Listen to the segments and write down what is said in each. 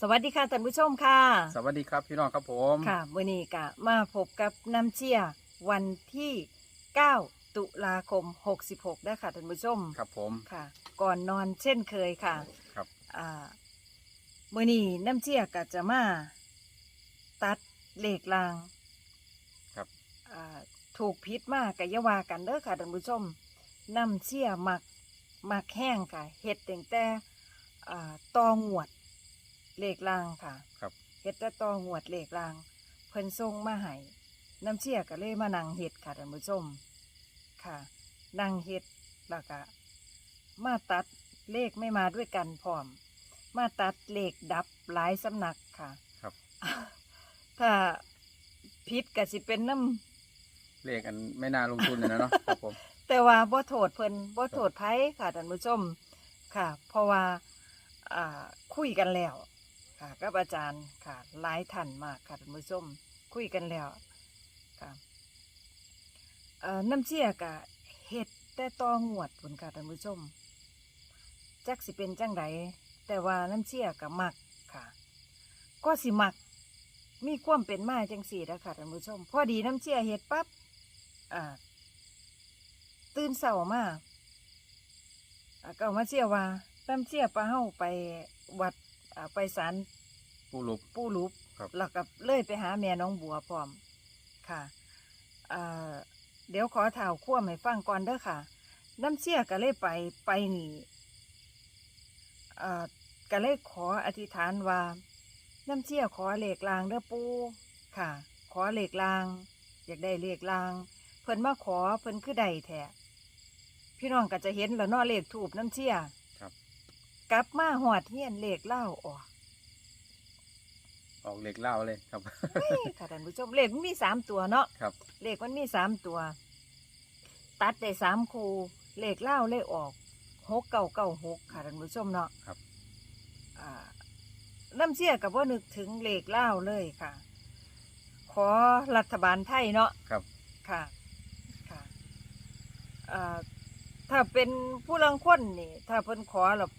สวัสดีค่ะท่านผู้ชมค่ะ สวัสดีครับพี่น้องครับผมค่ะวันนี้ก็มาพบกับน้ำเชียวันที่ 9 ตุลาคม 66นะคะท่านผู้ชมครับผมค่ะ ก่อนนอนเช่นเคยค่ะ ครับอ่ามื่อนี้น้ำเชียก็จะมาตัดเลขลางครับอ่าถูกพิษมากกับยาวากันเด้อค่ะท่านผู้ชมน้ำเชียมักมักแห้งค่ะเห็ดแต่งแต่อ่าตองวด เลขลางค่ะครับ เฮ็ดแต่ต่อหวดเลขราง เพิ่นส่งมาให้น้ำเชี่ยก็เลยมานั่งเฮ็ดค่ะท่านผู้ชมค่ะนั่งเฮ็ดแล้วก็มาตัดเลขไม่มาด้วยกันพร้อม มาตัดเลขดับหลายสำนักค่ะ ครับ ถ้าพิษก็สิเป็นน้เลขอันไม่น่าลงทุนเลยนะเนาะครับผมำแต่ว่าบ่โทษเพิ่นบ่โทษไผค่ะท่านผู้ชมค่ะ เพราะว่าอ่าคุยกันแล้ว ค่ะกับอาจารย์ค่ะหลายท่านมากค่ะท่านผู้ชมคุยกันแล้วค่ะเอ่อน้ำเชี่ยกะเฮ็ดแต่ตองวดผลค่ะท่านผู้ชมจักสิเป็นจังไดแต่ว่าน้ำเชี่ยกะมักค่ะ ก็สิมัก มีความเป็นมาจังสี่แล้วค่ะท่านผู้ชม พอดีน้ำเชี่ยเฮ็ดปั๊บอ่าตื่นเช้ามาอ่าก็มาเชี่ยว่าน้ำเชี่ยปลาเฮาไปวัด อ่าไปศาลผู้ลุบปู่รูปครับ แล้วก็เลยไปหาแม่น้องบัวพร้อมค่ะอ่าเดี๋ยวขอถ่าวคว่ำให้ฟังก่อนเด้อค่ะ น้ำเชี่ยก็เลยไปไปนี่อ่าก็เลยขออธิษฐานว่า น้ำเชี่ยขอเหล็กลางเด้อปูค่ะ ขอเหล็กลาง อยากได้เหล็กลาง เพิ่นมาขอเพิ่นคือใดแท้พี่น้องก็จะเห็นแล้วเนาะเลขถูกน้ำเชี่ยครับ กลับมาหอดเฮียนเลขเล่าออกออกเลขเล่าเลยครับ นี่ค่ะท่านผู้ชมเลขมันมีสามตัวเนาะครับ เลขมันมีสามตัว ตัดได้สามคูเลขเล่าเลขออกหกเก้าเก้าหกค่ะท่านผู้ชมเนาะครับ อ่าน้ำเชี่ยกับว่านึกถึงเลขเล่าเลยค่ะ ขอรัฐบาลไทยเนาะครับ ค่ะ ค่ะอ่าถ้าเป็นผู้ลังคนนี่ ถ้าเพิ่นขอแล้ว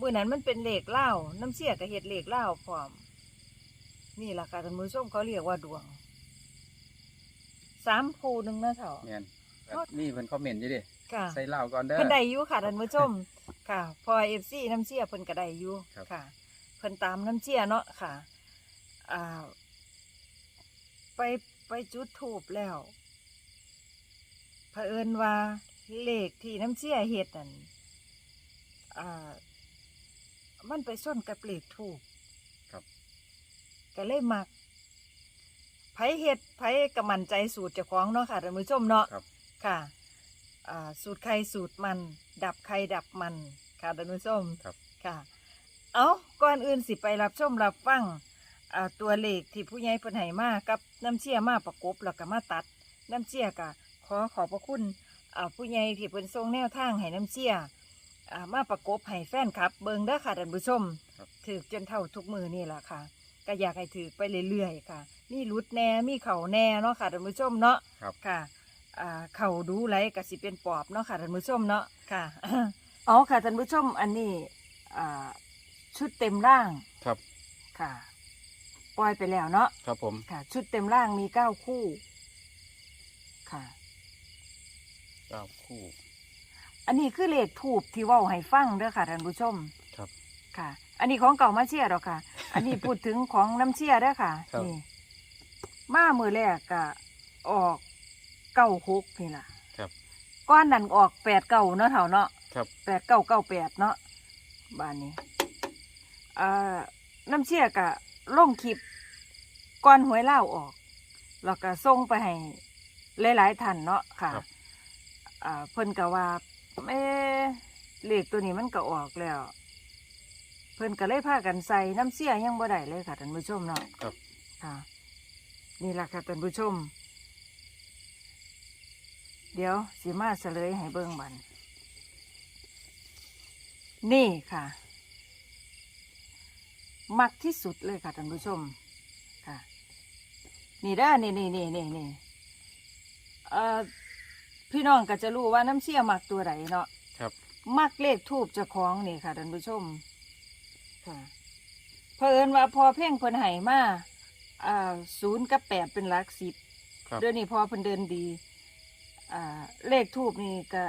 มื่อนั้นมันเป็นเลขเล่าน้ำเชี่ยกับเห็ดเลขเล่าพร้อม นี่แหละค่ะท่านผู้ชมเขาเรียกว่าดวงสามคูหนึ่งนะเถาแมนนี่เพิ่นคอมเมนต์อยู่ดิค่ะใส่เหล้าก่อนเด้อ เพิ่นได้อยู่ค่ะท่านผู้ชม ค่ะ พอเอฟซีน้ำเชี่ยเพิ่นก็ได้อยู่ครับ ค่ะเพิ่นตามน้ำเชี่ยเนาะค่ะอ่าไปไปจุดถูบแล้วเผอิญว่าเลขที่น้ำเชี่ยเฮ็ดนั่นอ่า มันไปส้นกับเลขถูกครับ ก็เลยมักไผเฮ็ดไผก็มั่นใจสูตรเจ้าของเนาะค่ะท่านผู้ชมเนาะครับ ค่ะอ่าสูตรใครสูตรมัน ดับใครดับมันค่ะท่านผู้ชมครับ ค่ะ เอาก่อนอื่นสิไปรับชมรับฟังอ่าตัวเลขที่ผู้ใหญ่เพิ่นให้มากับน้ำเชี่ยมาประกบแล้วก็มาตัด น้ำเชี่ยก็ขอขอบพระคุณอ่าผู้ใหญ่ที่เพิ่นส่งแนวทางให้น้ำเชี่ย อ่ามาประกบให้แฟนครับ เบิ่งเด้อค่ะท่านผู้ชมครับ ถือจนเท่าทุกมือนี่แหละค่ะก็อยากให้ถือไปเรื่อยๆค่ะมีรุดแน่มีเข่าแน่เนาะค่ะท่านผู้ชมเนาะครับ ค่ะอ่าเข่าดูไหลก็สิเป็นปอบเนาะค่ะท่านผู้ชมเนาะค่ะ อ๋อค่ะท่านผู้ชมอันนี้อ่าชุดเต็มร่างครับ ค่ะปล่อยไปแล้วเนาะ ครับผม ค่ะชุดเต็มร่างมีเก้าคู่ ค่ะ เก้าคู่ อันนี้คือเลขถูกที่เว่าให้ฟังเด้อค่ะท่านผู้ชมครับค่ะ อันนี้ของเก่ามาเชียร์หรอกค่ะ อันนี้พูดถึงของน้ำเชียร์เด้อค่ะครับ นี่มามือแรกก็ออกเก้าหกนี่ล่ะครับก้อนนั่นออกแปดเก้าเนาะเท่าเนาะครับ แปดเก้าเก้าแปดเนาะบ้านนี้อ่าน้ำเชี่ยกะล่งคลิปก้อนหวยเล่าวออก แล้วก็ส่งไปให้หลายๆท่านเนาะค่ะครับ อ่าเพิ่นก็ว่า เอ๊ะเลขตัวนี้มันก็ออกแล้ว เพิ่นก็เลยพากันใส่น้ำเชี่ยยังบ่ได้เลยค่ะท่านผู้ชมเนาะครับ ค่ะ นี่แหละค่ะท่านผู้ชม เดี๋ยวสิมาเฉลยให้เบิ่งบัน นี่ค่ะ มักที่สุดเลยค่ะท่านผู้ชม ค่ะ นี่ด้านี่นี่นี่นี่นี่เอ่อ พี่น้องก็จะรู้ว่าน้ำเชี่ยมักตัวไหนเนาะครับ มักเลขทูบเจ้าของนี่ค่ะท่านผู้ชมค่ะเพิ่นว่าพอเพ่งเพิ่นให้มาอ่าศูนย์กับแปดเป็นหลักสิบครับ เดี๋ยวนี้พอเพิ่นเดินดีอ่าเลขทูบนี่ก็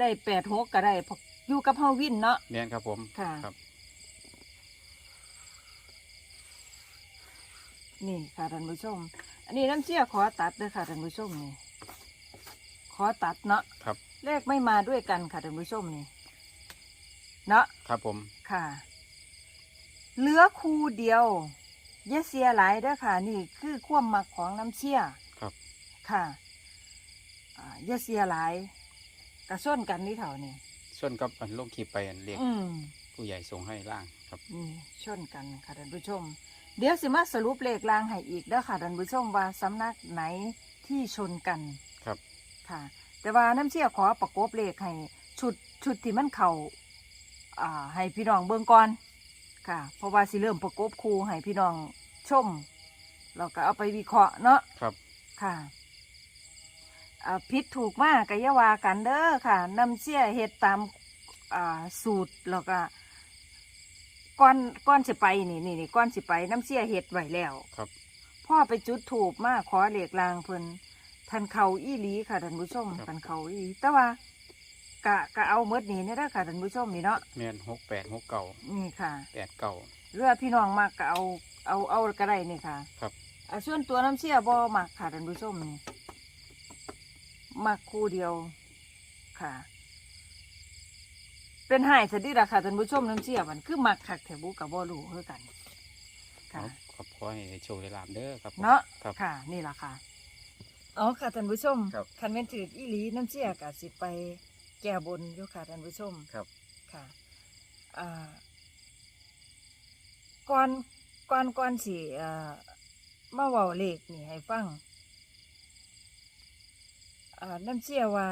ได้แปดหกก็ได้เพราะอยู่กับเฮาวินเนาะ แม่นครับผม ค่ะ ครับ นี่ค่ะท่านผู้ชม อันนี้น้ำเชี่ยขอตัดเลยค่ะท่านผู้ชมนี่ข อตัดเนาะครับ เลขไม่มาด้วยกันค่ะท่านผู้ชมนี่ เนาะครับผม ค่ะ เหลือคูเดียวอย่าเสียหลายเด้อค่ะ นี่คือความมักของน้ำเชี่ยครับ ค่ะอ่าอย่าเสียหลายกระส้นกันนี่เท่านี่ส่วนกับอันลงขีไปอันเรียกอืมผู้ใหญ่ส่งให้ล่างครับนี่ชนกันค่ะท่านผู้ชม เดี๋ยวสิมาสรุปเลขรางให้อีกเด้อค่ะท่านผู้ชมว่าสำนักไหนที่ชนกัน ครับ ค่ะ แต่ว่าน้ำเชี่ยขอประกบเลขให้ชุดชุดที่มันเข่าอ่าให้พี่น้องเบิ่งก่อนค่ะ เพราะว่าสิเริ่มประกบคู่ให้พี่น้องชมเราก็เอาไปวิเคราะห์เนาะครับค่ะอ่าผิดถูกมากกะอยาวากันเด้อค่ะน้ำเชี่ยเฮ็ดตามอ่าสูตรแล้วก็ก้อนก้อนสิไปนี่นี่นี่ก้อนสิไปน้ำเชี่ยเฮ็ดไว้แล้วครับพ่อไปจุดถูกมากขอเหล็กลางเพิ่น ทันเขาอีหลีค่ะท่านผู้ชมครับ ทันเขาอีหลีแต่ว่ากะกะเอาเมดนี่นี่เด้อค่ะท่านผู้ชมนี่เนาะแม่นหกแปดหกเก่านี่ค่ะแปดเก่า เรือพี่น้องมากกะเอาเอาเอาก็ได้นี่ค่ะครับ อ่าส่วนตัวน้ำเชี่ยบ่มักค่ะท่านผู้ชมนี่มักคู่เดียวค่ะ เป็นหายสดิละค่ะท่านผู้ชมน้ำเชี่ยมันคือมักคักแถวบุกับบ่รู้เท่ากัน ค่ะ ขอบขอให้ได้โชคได้ลาบเด้อครับผมเนาะครับ ค่ะ นี่ล่ะค่ะ อ๋อค่ะท่านผู้ชมครับคันแม่นถืออีหลีน้ำเชี่ยกะสิไปแก้บนอยู่ค่ะท่านผู้ชมครับ ค่ะอ่าก่อนก่อนก่อนสิอ่ามาเว้าเลขนี่ให้ฟังอ่าน้ำเชื่อว่า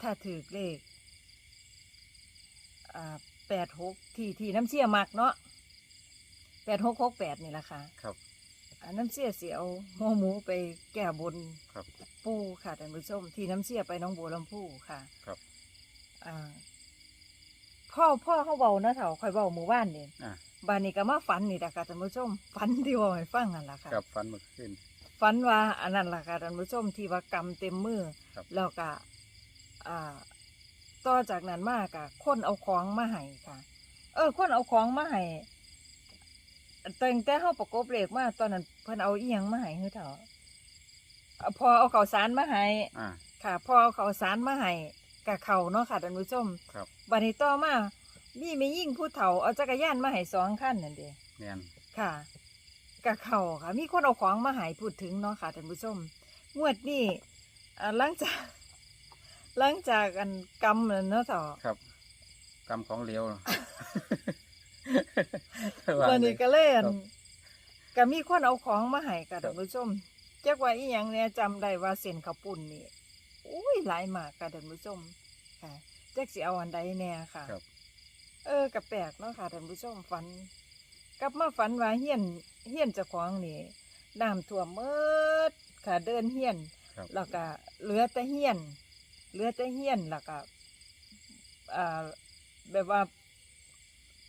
ถ้าถือเลขอ่าแปดหกที่ที่น้ำเชื่อมักเนาะแปดหกหกแปดนี่แหละค่ะ ครับ อ่าน้ำเชื่อเสียเอาหัวหมูไปแก้บนครับ ปูค่ะท่านผู้ชมที่น้ำเชื่อไปหน้องบัวลำพูค่ะครับ อ่าพ่อพ่อเขาเบาเนาะเถาคอยเบาหมู่บ้านนี่อะบ้านนี้ก็มาฝันนี่แหละค่ะท่านผู้ชมฝันที่เว่าให้ฟังนั่นแหละค่ะ กับฟันเมื่อคืน ฝันว่าอันนั้นแหละค่ะท่านผู้ชมที่ว่ากำเต็มมือครับ แล้วก็อ่าต่อจากนั้นมากะคนเอาของมาให้ค่ะ เออ คนเอาของมาให้ แต่งแต่เฮาประกบเลขมาตอนนั้นเพิ่นเอาอีหยังมาให้คือเถาเอาพอเอาข้าวสารมาให้อ่า ค่ะ พอเอาข้าวสารมาให้กะเข้าเนาะค่ะท่านผู้ชมครับ บัดนี้ต่อมามีไม่ยิ่งผู้เฒ่าเอาจักรยานมาให้สองคันนั่นเด้ แม่นค่ะกะเข่าค่ะ มีคนเอาของมาใหายพูดถึงเนาะค่ะท่านผู้ชมงวดนี้อ่าหลังจาก หลังจากอันกรรมนั่นเนาะต่อครับกรรมของเหลว วันนี้ก็เล่นครับก็มีคนเอาของมาให้ค่ะครัท่าบนผู้ชมจักว่าอีหยังเนี่ยจำได้ว่าเส้นข้าวปุ้นนี่อุ้ยหลายมากค่ะท่านผู้ชมค่ะจักสิเอาอันใดแน่ค่ะครับเออกระแปลกเนาะค่ะท่านผู้ชมฝัน กลับมาฝันว่าเฮียนเฮียนเจ้าของนี่น้ำท่วมเมิดค่ะเดินเฮียนครับแล้วก็เหลือแต่เฮียนเหลือแต่เฮียนแล้วก็อ่าแบบว่า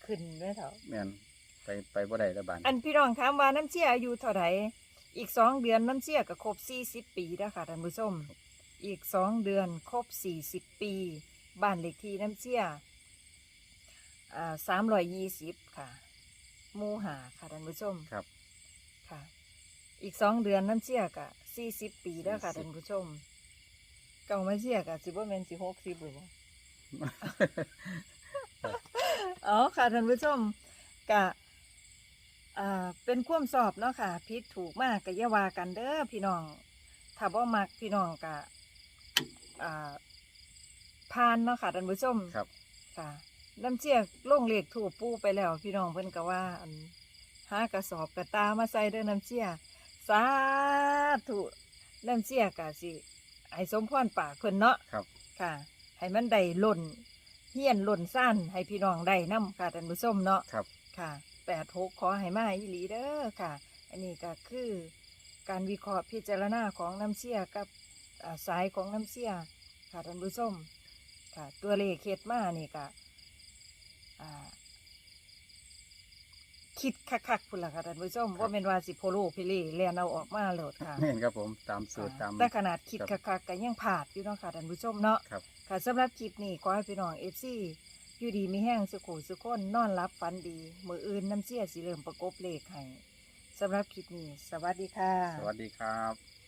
ขึ้นไหมเถอะแม่นไปไปบ่ได้แล้วบานอันพี่น้องถามว่าน้ำเชี่ยอายุเท่าไหร่อีกสองเดือนน้ำเชี่ยก็ครบสี่สิบปีแล้วค่ะท่านผู้ชมอีกสองเดือนครบสี่สิบปี บ้านเลขที่น้ำเชี่ยอ่าสามร้อยยี่สิบค่ะหมูหาค่ะท่านผู้ชมครับค่ะ อีกสองเดือนน้ำเชี่ยกะสี่สิบปีแล้วค่ะ40ท่านผู้ชม เก่ามาเชี่ยกะสิบว่าแมนสิหกสิบหรือเปล่า อ๋อค่ะท่านผู้ชมกะอ่าเป็นความสอบเนาะค่ะพิษถูกมากกะอยาวากันเด้อพี่น้องถ้าบ่มักพี่น้องกะอ่าพานเนาะค่ะท่านผู้ชมครับ ค่ะน้ำเชี่ยลงเลขถูกปูไปแล้ว พี่น้องเพิ่นก็ว่าอันหากระสอบกระตามาใส่เด้อน้ำเชี่ยสาธุน้ำเชี่ยกะสิให้สมพรปากเพิ่นเนาะครับ ค่ะ ให้มันได้หล่น เฮียนหล่นสั้นให้พี่น้องได้นํค่ะท่านผู้ชมเนาะครับ ค่ะแปดหกขอให้มาอีหลีเด้อค่ะ อันนี้ก็คือการวิเคราะห์พิจารณาของน้ำเชี่ยกับอ่าสายของน้ำเชี่ยค่ะท่านผู้ชมค่ะตัวเลขเคดมานี่ก็อ่า คิดคักๆพุ่นล่ะค่ะท่านผู้ชมว่าเป็นว่าสิโพโลพิเล่แลนเอาออกมาโหลดค่ะ เห็นครับผมตามสูตรตาม แต่ขนาดคิดครับคักๆก็ยังผาดอยู่เนาะค่ะท่านผู้ชมเนาะครับค่ะสำหรับคลิปนี้ขอให้พี่น้อง FC อยู่ดีมีแห้งสุขุสุขคนนอนรับฝันดี มืออื่นน้ำเชี่ยสิเริ่มประกบเลขให้สำหรับคลิปนี้ สวัสดีค่ะ สวัสดีครับ